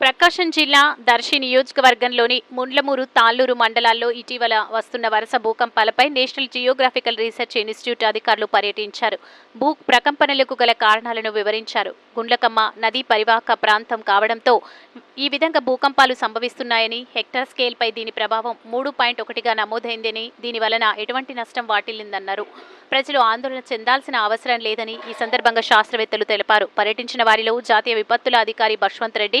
ప్రకాశం జిల్లా దర్శి నియోజకవర్గంలోని ముండ్లమూరు తాళ్ళూరు మండలాల్లో ఇటీవల వస్తున్న వరుస భూకంపాలపై నేషనల్ జియోగ్రాఫికల్ రీసెర్చ్ ఇన్స్టిట్యూట్ అధికారులు పర్యటించారు. భూ ప్రకంపనలకు గల కారణాలను వివరించారు. గుండ్లకమ్మ నదీ పరివాహక ప్రాంతం కావడంతో ఈ విధంగా భూకంపాలు సంభవిస్తున్నాయని హెక్టార్ స్కేల్పై దీని ప్రభావం మూడు పాయింట్ ఒకటిగా నమోదైందని దీని వలన ఎటువంటి నష్టం వాటిల్లిందన్నారు. ప్రజలు ఆందోళన చెందాల్సిన అవసరం లేదని ఈ సందర్భంగా శాస్త్రవేత్తలు తెలిపారు. పర్యటించిన వారిలో జాతీయ విపత్తుల అధికారి బశ్వంత్ రెడ్డి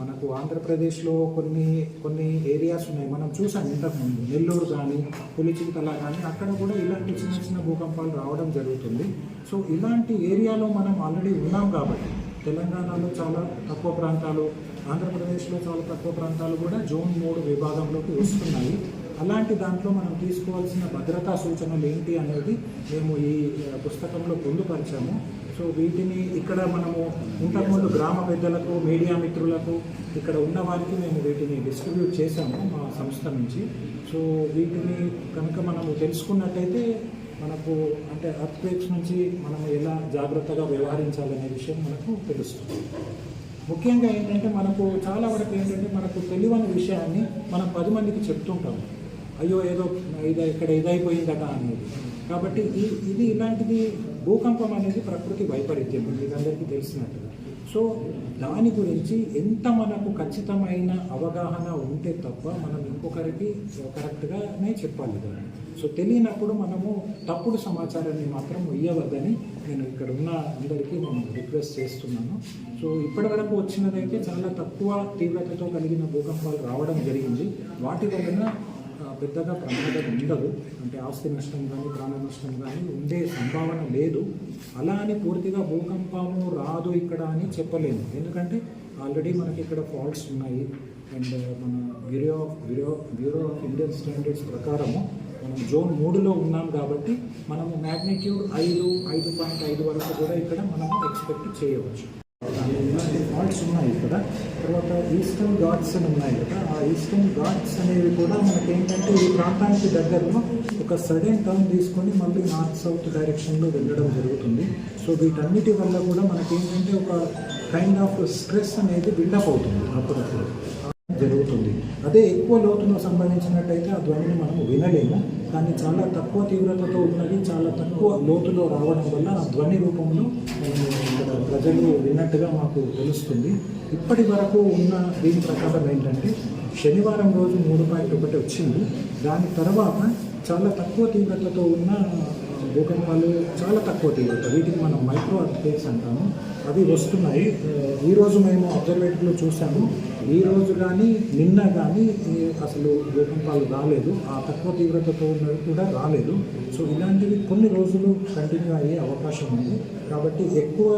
మనకు ఆంధ్రప్రదేశ్లో కొన్ని కొన్ని ఏరియాస్ ఉన్నాయి. మనం చూసాం ఇంతకుముందు. నెల్లూరు కానీ పులిచింతల కానీ అక్కడ కూడా ఇలాంటి చిన్న చిన్న భూకంపాలు రావడం జరుగుతుంది. సో ఇలాంటి ఏరియాలో మనం ఆల్రెడీ ఉన్నాం కాబట్టి తెలంగాణలో చాలా తక్కువ ప్రాంతాలు ఆంధ్రప్రదేశ్లో చాలా తక్కువ ప్రాంతాలు కూడా జోన్ మూడు విభాగంలోకి వస్తున్నాయి. అలాంటి దాంట్లో మనం తీసుకోవాల్సిన భద్రతా సూచనలు ఏంటి అనేది మేము ఈ పుస్తకంలో పొందుపరిచాము. సో వీటిని ఇక్కడ మనము ఇంతకుముందు గ్రామ పెద్దలకు మీడియా మిత్రులకు ఇక్కడ ఉన్న వారికి మేము వీటిని డిస్ట్రిబ్యూట్ చేశాము మా సంస్థ నుంచి. సో వీటిని కనుక మనము తెలుసుకున్నట్టయితే మనకు అంటే అర్త్క్వేక్స్ నుంచి మనం ఎలా జాగ్రత్తగా వ్యవహరించాలనే విషయం మనకు తెలుస్తుంది. ముఖ్యంగా ఏంటంటే మనకు చాలా వరకు ఏంటంటే మనకు తెలియని విషయాన్ని మనం పది మందికి చెప్తుంటాము. అయ్యో ఏదో ఇది ఇక్కడ ఇదైపోయిందట అనేది. కాబట్టి ఈ ఇది ఇలాంటిది భూకంపం అనేది ప్రకృతి వైపరీత్యం మీకందరికీ తెలిసినట్టుగా సో దాని గురించి ఎంత మనకు ఖచ్చితమైన అవగాహన ఉంటే తప్ప మనం ఇంకొకరికి కరెక్ట్గానే చెప్పాలి దాన్ని సో తెలియనప్పుడు మనము తప్పుడు సమాచారాన్ని మాత్రం ఇయ్యవద్దని నేను ఇక్కడ ఉన్న అందరికీ నేను రిక్వెస్ట్ చేస్తున్నాను. సో ఇప్పటి వరకు వచ్చినదైతే చాలా తక్కువ తీవ్రతతో కలిగిన భూకంపాలు రావడం జరిగింది. వాటి వలన పెద్దగా ప్రమాదం ఉండదు. అంటే ఆస్తి నష్టం కానీ ప్రాణ నష్టం కానీ ఉండే సంభావన లేదు. అలా అని పూర్తిగా భూకంపము రాదు ఇక్కడ అని చెప్పలేము. ఎందుకంటే ఆల్రెడీ మనకి ఇక్కడ ఫాల్ట్స్ ఉన్నాయి. అండ్ మన bureau of bureau bureau of Indian standards ప్రకారము మనం జోన్ మూడులో ఉన్నాం కాబట్టి మనము మ్యాగ్నిట్యూడ్ ఐదు ఐదు పాయింట్ ఐదు వరకు కూడా ఇక్కడ మనం ఎక్స్పెక్ట్ చేయవచ్చు. ఇలాంటి ఫాల్ట్స్ ఉన్నాయి కదా? తర్వాత ఈస్టర్న్ ఘాట్స్ అని ఉన్నాయి కదా ఆ ఈస్టర్న్ ఘాట్స్ అనేవి కూడా మనకి ఏంటంటే ఈ ప్రాంతానికి దగ్గరలో ఒక సడన్ టర్న్ తీసుకొని మళ్ళీ నార్త్ సౌత్ డైరెక్షన్లో వెళ్ళడం జరుగుతుంది. సో వీటన్నిటి వల్ల కూడా మనకి ఏంటంటే ఒక కైండ్ ఆఫ్ స్ట్రెస్ అనేది బిల్డప్ అవుతుంది అప్పుడప్పుడు. పెరుగుతుంది. అదే ఎక్కువ లోతులో సంబంధించినట్టయితే ఆ ధ్వనిని మనం వినలేము. కానీ చాలా తక్కువ తీవ్రతతో ఉన్నది చాలా తక్కువ లోతులో రావడం వల్ల ఆ ధ్వని రూపంలో ప్రజలు విన్నట్టుగా మాకు తెలుస్తుంది. ఇప్పటి వరకు ఉన్న దీని ప్రకారం ఏంటంటే శనివారం రోజు మూడు పాయింట్ ఒకటి వచ్చింది. దాని తర్వాత చాలా తక్కువ తీవ్రతతో ఉన్న భూకంపాలు చాలా తక్కువ తీవ్రత వీటికి మనం మైక్రో అర్త్క్వేక్స్ అంటాము. అవి వస్తున్నాయి. ఈరోజు మేము అబ్జర్వేటరీలో చూసాము ఈ రోజు కానీ నిన్న కానీ అసలు భూకంపాలు రాలేదు. ఆ తక్కువ తీవ్రతతో ఉన్నవి కూడా రాలేదు. సో ఇలాంటివి కొన్ని రోజులు కంటిన్యూ అయ్యే అవకాశం ఉంది. కాబట్టి ఎక్కువ